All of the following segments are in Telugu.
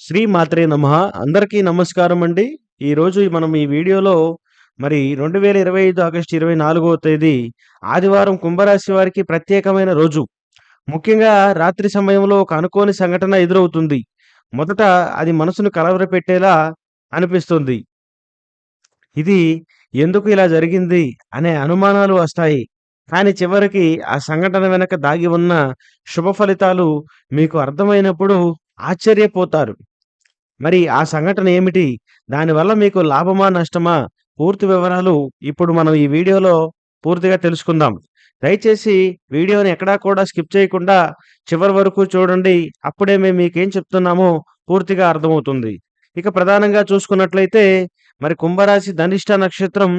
శ్రీ మాత్రే నమ అందరికీ నమస్కారం అండి. ఈరోజు మనం ఈ వీడియోలో మరి 2025 ఆగస్టు 24వ తేదీ ఆదివారం కుంభరాశి వారికి ప్రత్యేకమైన రోజు. ముఖ్యంగా రాత్రి సమయంలో ఒక అనుకోని సంఘటన ఎదురవుతుంది. మొదట అది మనసును కలవరపెట్టేలా అనిపిస్తుంది. ఇది ఎందుకు ఇలా జరిగింది అనే అనుమానాలు వస్తాయి. కానీ చివరికి ఆ సంఘటన వెనక దాగి ఉన్న శుభ ఫలితాలు మీకు అర్థమైనప్పుడు ఆశ్చర్యపోతారు. మరి ఆ సంఘటన ఏమిటి? దానివల్ల మీకు లాభమా? నష్టమా? పూర్తి వివరాలు ఇప్పుడు మనం ఈ వీడియోలో పూర్తిగా తెలుసుకుందాం. దయచేసి వీడియోని ఎక్కడా కూడా స్కిప్ చేయకుండా చివరి వరకు చూడండి. అప్పుడే మేము మీకేం చెప్తున్నామో పూర్తిగా అర్థమవుతుంది. ఇక ప్రధానంగా చూసుకున్నట్లయితే మరి కుంభరాశి ధనిష్ట నక్షత్రం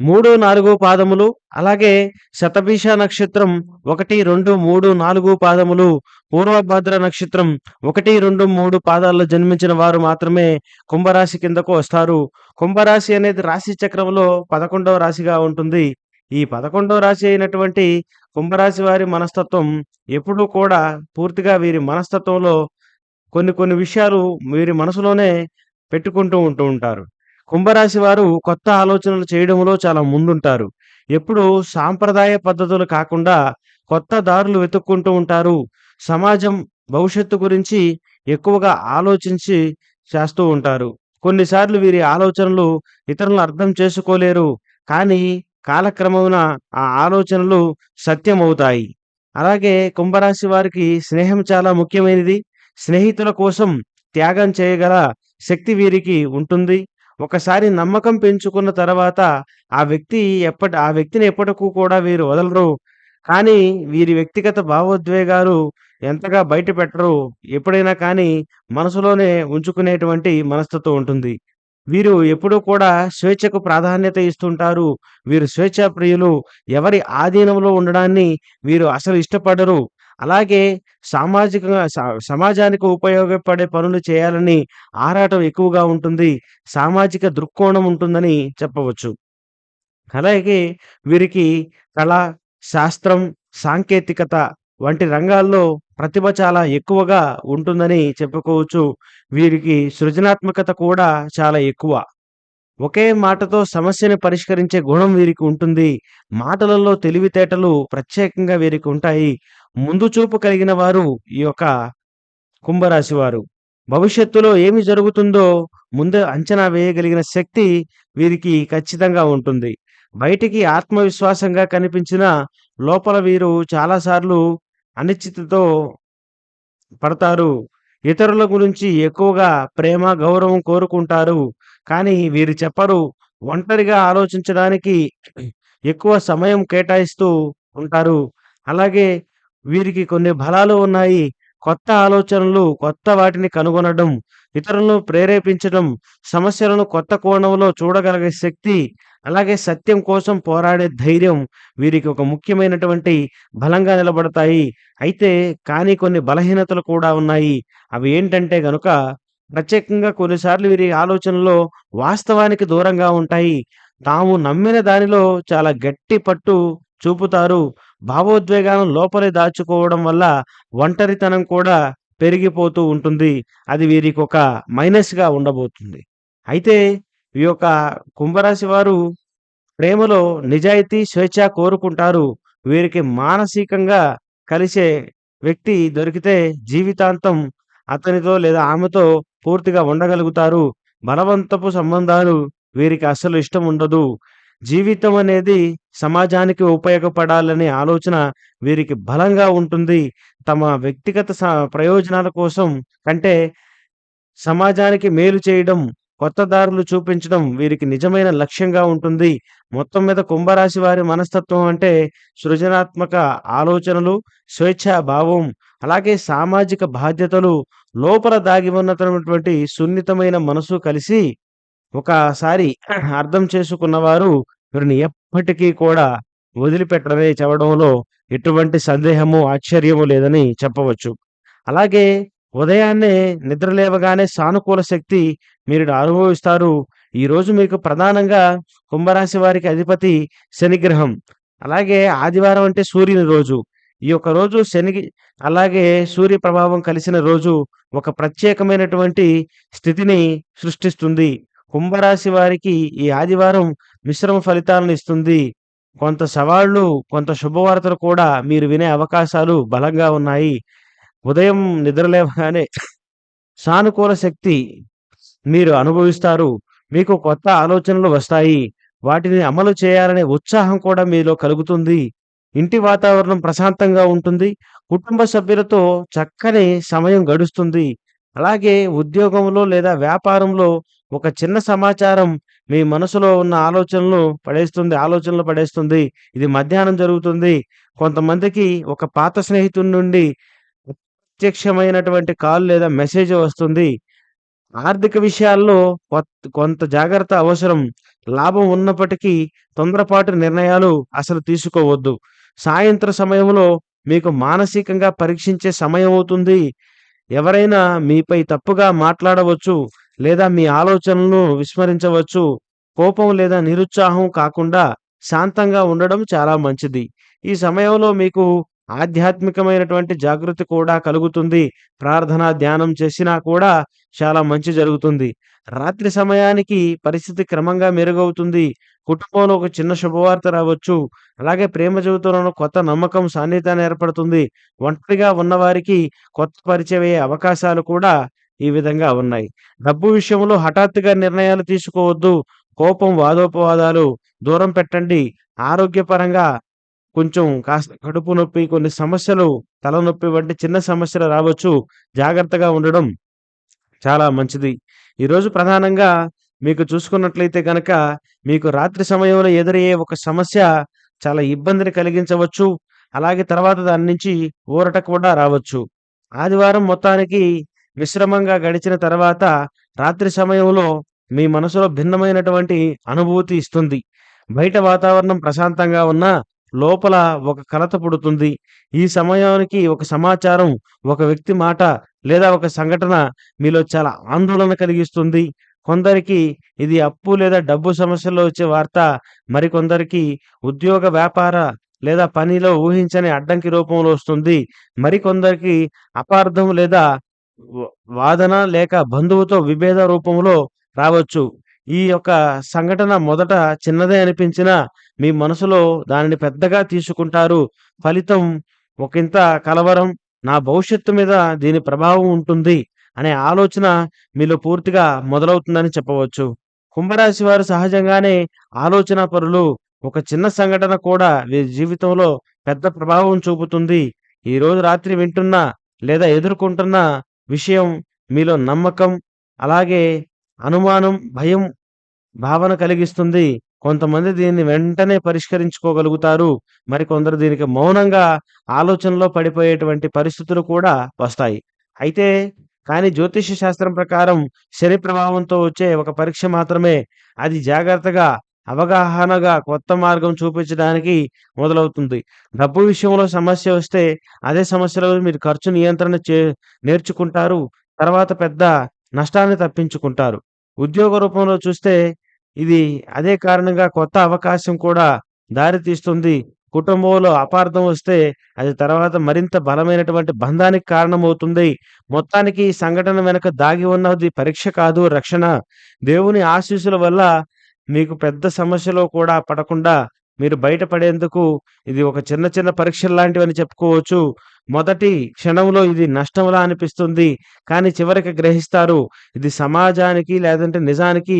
3, 4 పాదములు అలాగే శతభిష నక్షత్రం 1, 2, 3, 4 పాదములు పూర్వభద్ర నక్షత్రం 1, 2, 3 పాదాల్లో జన్మించిన వారు మాత్రమే కుంభరాశి కిందకు వస్తారు. కుంభరాశి అనేది రాశి చక్రంలో 11వ రాశిగా ఉంటుంది. ఈ 11వ రాశి అయినటువంటి కుంభరాశి వారి మనస్తత్వం ఎప్పుడూ కూడా పూర్తిగా వీరి మనస్తత్వంలో కొన్ని కొన్ని విషయాలు వీరి మనసులోనే పెట్టుకుంటూ ఉంటూ ఉంటారు. కుంభరాశి వారు కొత్త ఆలోచనలు చేయడంలో చాలా ముందుంటారు. ఎప్పుడూ సాంప్రదాయ పద్ధతులు కాకుండా కొత్త దారులు వెతుక్కుంటూ ఉంటారు. సమాజం భవిష్యత్తు గురించి ఎక్కువగా ఆలోచించి చేస్తూ ఉంటారు. కొన్నిసార్లు వీరి ఆలోచనలు ఇతరులు అర్థం చేసుకోలేరు. కానీ కాలక్రమమున ఆ ఆలోచనలు సత్యమవుతాయి. అలాగే కుంభరాశి వారికి స్నేహం చాలా ముఖ్యమైనది. స్నేహితుల కోసం త్యాగం చేయగల శక్తి వీరికి ఉంటుంది. ఒకసారి నమ్మకం పెంచుకున్న తర్వాత ఆ వ్యక్తి ఎప్పటి ఆ వ్యక్తిని ఎప్పటికూ కూడా వీరు వదలరు. కానీ వీరి వ్యక్తిగత భావోద్వేగాలు ఎంతగా బయట పెట్టరు. ఎప్పుడైనా కానీ మనసులోనే ఉంచుకునేటువంటి మనస్తత్వం ఉంటుంది. వీరు ఎప్పుడూ కూడా స్వేచ్ఛకు ప్రాధాన్యత ఇస్తుంటారు. వీరు స్వేచ్ఛా ప్రియులు. ఎవరి ఆధీనంలో ఉండడాన్ని వీరు అసలు ఇష్టపడరు. అలాగే సామాజికంగా స సమాజానికి ఉపయోగపడే పనులు చేయాలని ఆరాటం ఎక్కువగా ఉంటుంది. సామాజిక దృక్కోణం ఉంటుందని చెప్పవచ్చు. అలాగే వీరికి కళ, శాస్త్రం, సాంకేతికత వంటి రంగాల్లో ప్రతిభ చాలా ఎక్కువగా ఉంటుందని చెప్పుకోవచ్చు. వీరికి సృజనాత్మకత కూడా చాలా ఎక్కువ. ఒకే మాటతో సమస్యని పరిష్కరించే గుణం వీరికి ఉంటుంది. మాటలలో తెలివితేటలు ప్రత్యేకంగా వీరికి ఉంటాయి. ముందు చూపు కలిగిన వారు ఈ యొక్క కుంభరాశి వారు. భవిష్యత్తులో ఏమి జరుగుతుందో ముందు అంచనా వేయగలిగిన శక్తి వీరికి ఖచ్చితంగా ఉంటుంది. బయటికి ఆత్మవిశ్వాసంగా కనిపించిన లోపల వీరు చాలాసార్లు అనిశ్చితతో అనిశ్చితితో పడతారు. ఇతరుల గురించి ఎక్కువగా ప్రేమ, గౌరవం కోరుకుంటారు. కానీ వీరు చెప్పరు. ఒంటరిగా ఆలోచించడానికి ఎక్కువ సమయం కేటాయిస్తూ ఉంటారు. అలాగే వీరికి కొన్ని బలాలు ఉన్నాయి. కొత్త ఆలోచనలు, కొత్త వాటిని కనుగొనడం, ఇతరులను ప్రేరేపించడం, సమస్యలను కొత్త కోణంలో చూడగలిగే శక్తి, అలాగే సత్యం కోసం పోరాడే ధైర్యం వీరికి ఒక ముఖ్యమైనటువంటి బలంగా నిలబడతాయి. అయితే కానీ కొన్ని బలహీనతలు కూడా ఉన్నాయి. అవి ఏంటంటే గనుక ప్రత్యేకంగా కొన్నిసార్లు వీరి ఆలోచనలో వాస్తవానికి దూరంగా ఉంటాయి. తాము నమ్మిన దానిలో చాలా గట్టి పట్టు చూపుతారు. భావోద్వేగాలను లోపలే దాచుకోవడం వల్ల ఒంటరితనం కూడా పెరిగిపోతూ ఉంటుంది. అది వీరికి ఒక మైనస్‌గా ఉండబోతుంది. అయితే ఈ యొక్క కుంభరాశి వారు ప్రేమలో నిజాయితీ, స్వేచ్ఛ కోరుకుంటారు. వీరికి మానసికంగా కలిసే వ్యక్తి దొరికితే జీవితాంతం అతనితో లేదా ఆమెతో పూర్తిగా ఉండగలుగుతారు. బలవంతపు సంబంధాలు వీరికి అస్సలు ఇష్టం ఉండదు. జీవితం అనేది సమాజానికి ఉపయోగపడాలనే ఆలోచన వీరికి బలంగా ఉంటుంది. తమ వ్యక్తిగత ప్రయోజనాల కోసం కంటే సమాజానికి మేలు చేయడం, కొత్త దారులు చూపించడం వీరికి నిజమైన లక్ష్యంగా ఉంటుంది. మొత్తం మీద కుంభరాశి వారి మనస్తత్వం అంటే సృజనాత్మక ఆలోచనలు, స్వేచ్ఛా భావం, అలాగే సామాజిక బాధ్యతలు, లోపల దాగి ఉన్నటువంటి సున్నితమైన మనసు కలిసి ఒకసారి అర్థం చేసుకున్నవారు వీరిని ఎప్పటికీ కూడా వదిలిపెట్టడమే చెప్పడంలో ఎటువంటి సందేహము, ఆశ్చర్యము లేదని చెప్పవచ్చు. అలాగే ఉదయాన్నే నిద్ర లేవగానే సానుకూల శక్తి మీరు అనుభవిస్తారు. ఈరోజు మీకు ప్రధానంగా కుంభరాశి వారికి అధిపతి శనిగ్రహం. అలాగే ఆదివారం అంటే సూర్యుని రోజు. ఈ యొక్క రోజు శని అలాగే సూర్య ప్రభావం కలిసిన రోజు ఒక ప్రత్యేకమైనటువంటి స్థితిని సృష్టిస్తుంది. కుంభరాశి వారికి ఈ ఆదివారం మిశ్రమ ఫలితాలను ఇస్తుంది. కొంత సవాళ్ళు, కొంత శుభవార్తలు కూడా మీరు వినే అవకాశాలు బలంగా ఉన్నాయి. ఉదయం నిద్రలేవగానే సానుకూల శక్తి మీరు అనుభవిస్తారు. మీకు కొత్త ఆలోచనలు వస్తాయి. వాటిని అమలు చేయాలనే ఉత్సాహం కూడా మీలో కలుగుతుంది. ఇంటి వాతావరణం ప్రశాంతంగా ఉంటుంది. కుటుంబ సభ్యులతో చక్కని సమయం గడుస్తుంది. అలాగే ఉద్యోగంలో లేదా వ్యాపారంలో ఒక చిన్న సమాచారం మీ మనసులో ఉన్న ఆలోచనలు పడేస్తుంది ఆలోచనలు పడేస్తుంది. ఇది మధ్యాహ్నం జరుగుతుంది. కొంతమందికి ఒక పాత స్నేహితుడి నుండి ప్రత్యక్షమైనటువంటి కాల్ లేదా మెసేజ్ వస్తుంది. ఆర్థిక విషయాల్లో కొంత జాగ్రత్త అవసరం. లాభం ఉన్నప్పటికీ తొందరపాటు నిర్ణయాలు అసలు తీసుకోవద్దు. సాయంత్ర సమయంలో మీకు మానసికంగా పరీక్షించే సమయం అవుతుంది. ఎవరైనా మీపై తప్పుగా మాట్లాడవచ్చు లేదా మీ ఆలోచనలను విస్మరించవచ్చు. కోపం లేదా నిరుత్సాహం కాకుండా శాంతంగా ఉండడం చాలా మంచిది. ఈ సమయంలో మీకు ఆధ్యాత్మికమైనటువంటి జాగృతి కూడా కలుగుతుంది. ప్రార్థన, ధ్యానం చేసినా కూడా చాలా మంచి జరుగుతుంది. రాత్రి సమయానికి పరిస్థితి క్రమంగా మెరుగవుతుంది. కుటుంబంలో ఒక చిన్న శుభవార్త రావచ్చు. అలాగే ప్రేమ జీవితంలోను కొత్త నమ్మకం, సాన్నిధ్యాన్ని ఏర్పడుతుంది. ఒంటరిగా ఉన్నవారికి కొత్త పరిచయమయ్యే అవకాశాలు కూడా ఈ విధంగా ఉన్నాయి. డబ్బు విషయంలో హఠాత్తుగా నిర్ణయాలు తీసుకోవద్దు. కోపం, వాదోపవాదాలు దూరం పెట్టండి. ఆరోగ్యపరంగా కొంచెం కాస్త కడుపు నొప్పి, కొన్ని సమస్యలు తలనొప్పి వంటి చిన్న సమస్యలు రావచ్చు. జాగ్రత్తగా ఉండడం చాలా మంచిది. ఈరోజు ప్రధానంగా మీకు చూసుకున్నట్లయితే కనుక మీకు రాత్రి సమయంలో ఎదురయ్యే ఒక సమస్య చాలా ఇబ్బందిని కలిగించవచ్చు. అలాగే తర్వాత దాని నుంచి ఊరట కూడా రావచ్చు. ఆదివారం మొత్తానికి మిశ్రమంగా గడిచిన తర్వాత రాత్రి సమయంలో మీ మనసులో భిన్నమైనటువంటి అనుభూతి ఇస్తుంది. బయట వాతావరణం ప్రశాంతంగా ఉన్నా లోపల ఒక కలత పుడుతుంది. ఈ సమయానికి ఒక సమాచారం, ఒక వ్యక్తి మాట లేదా ఒక సంఘటన మీలో చాలా ఆందోళన కలిగిస్తుంది. కొందరికి ఇది అప్పు లేదా డబ్బు సమస్యల్లో వచ్చే వార్త. మరికొందరికి ఉద్యోగ, వ్యాపార లేదా పనిలో ఊహించని అడ్డంకి రూపంలో వస్తుంది. మరికొందరికి అపార్థం లేదా వాదన లేక బంధువుతో విభేద రూపంలో రావచ్చు. ఈ యొక్క సంఘటన మొదట చిన్నదే అనిపించినా మీ మనసులో దానిని పెద్దగా తీసుకుంటారు. ఫలితం ఒకింత కలవరం. నా భవిష్యత్తు మీద దీని ప్రభావం ఉంటుంది అనే ఆలోచన మీలో పూర్తిగా మొదలవుతుందని చెప్పవచ్చు. కుంభరాశి వారు సహజంగానే ఆలోచనాపరులు. ఒక చిన్న సంఘటన కూడా వీరి జీవితంలో పెద్ద ప్రభావం చూపుతుంది. ఈరోజు రాత్రి వింటున్న లేదా ఎదుర్కొంటున్న విషయం మీలో నమ్మకం, అలాగే అనుమానం, భయం భావన కలిగిస్తుంది. కొంతమంది దీన్ని వెంటనే పరిష్కరించుకోగలుగుతారు. మరికొందరు దీనికి మౌనంగా ఆలోచనలో పడిపోయేటువంటి పరిస్థితులు కూడా వస్తాయి. అయితే కానీ జ్యోతిష్య శాస్త్రం ప్రకారం శని ప్రభావంతో వచ్చే ఒక పరీక్ష మాత్రమే. అది జాగ్రత్తగా, అవగాహనగా కొత్త మార్గం చూపించడానికి మొదలవుతుంది. డబ్బు విషయంలో సమస్య వస్తే అదే సమస్యలో మీరు ఖర్చు నియంత్రణ చే నేర్చుకుంటారు. తర్వాత పెద్ద నష్టాన్ని తప్పించుకుంటారు. ఉద్యోగ రూపంలో చూస్తే ఇది అదే కారణంగా కొత్త అవకాశం కూడా దారితీస్తుంది. కుటుంబంలో అపార్థం వస్తే అది తర్వాత మరింత బలమైనటువంటి బంధానికి కారణమవుతుంది. మొత్తానికి ఈ సంఘటన వెనుక దాగి ఉన్నది పరీక్ష కాదు రక్షణ. దేవుని ఆశీస్సుల వల్ల మీకు పెద్ద సమస్యలో కూడా పడకుండా మీరు బయటపడేందుకు ఇది ఒక చిన్న చిన్న పరీక్షల్లాంటివని చెప్పుకోవచ్చు. మొదటి క్షణంలో ఇది నష్టంలా అనిపిస్తుంది. కానీ చివరికి గ్రహిస్తారు. ఇది సమాజానికి లేదంటే నిజానికి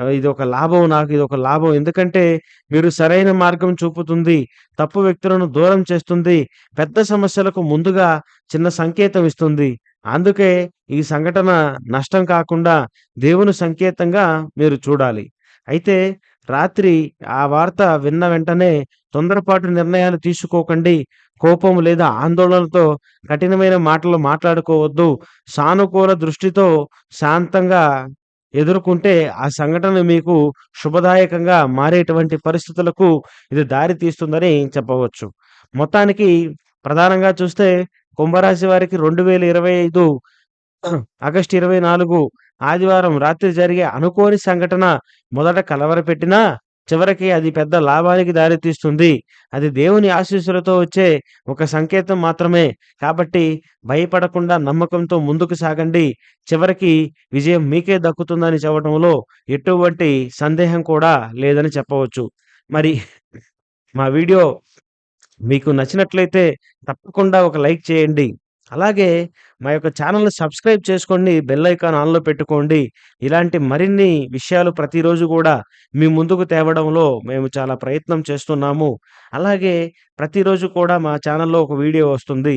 ఇది ఒక లాభం నాకు ఇది ఒక లాభం. ఎందుకంటే మీరు సరైన మార్గం చూపుతుంది. తప్పు వ్యక్తులను దూరం చేస్తుంది. పెద్ద సమస్యలకు ముందుగా చిన్న సంకేతం ఇస్తుంది. అందుకే ఈ సంఘటన నష్టం కాకుండా దేవుని సంకేతంగా మీరు చూడాలి. అయితే రాత్రి ఆ వార్త విన్న వెంటనే తొందరపాటు నిర్ణయాలు తీసుకోకండి. కోపం లేదా ఆందోళనతో కఠినమైన మాటలు మాట్లాడుకోవద్దు. సానుకూల దృష్టితో శాంతంగా ఎదుర్కొంటే ఆ సంఘటన మీకు శుభదాయకంగా మారేటువంటి పరిస్థితులకు ఇది దారి తీస్తుందని చెప్పవచ్చు. మొత్తానికి ప్రధానంగా చూస్తే కుంభరాశి వారికి 2025 ఆగస్టు 24 ఆదివారం రాత్రి జరిగే అనుకోని సంఘటన మొదట కలవరపెట్టినా చివరికి అది పెద్ద లాభానికి దారితీస్తుంది. అది దేవుని ఆశీస్సులతో వచ్చే ఒక సంకేతం మాత్రమే. కాబట్టి భయపడకుండా నమ్మకంతో ముందుకు సాగండి. చివరికి విజయం మీకే దక్కుతుందని చెప్పడంలో ఎటువంటి సందేహం కూడా లేదని చెప్పవచ్చు. మరి మా వీడియో మీకు నచ్చినట్లయితే తప్పకుండా ఒక లైక్ చేయండి. అలాగే మా యొక్క ఛానల్ని సబ్స్క్రైబ్ చేసుకోండి. బెల్ ఐకాన్ ఆన్‌లో పెట్టుకోండి. ఇలాంటి మరిన్ని విషయాలు ప్రతిరోజు కూడా మీ ముందుకు తేవడంలో మేము చాలా ప్రయత్నం చేస్తున్నాము. అలాగే ప్రతిరోజు కూడా మా ఛానల్లో ఒక వీడియో వస్తుంది.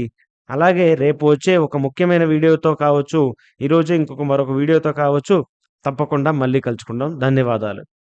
అలాగే రేపు వచ్చే ఒక ముఖ్యమైన వీడియోతో కావచ్చు, ఈరోజు ఇంకొక మరొక వీడియోతో కావచ్చు, తప్పకుండా మళ్ళీ కలుసుకుందాం. ధన్యవాదాలు.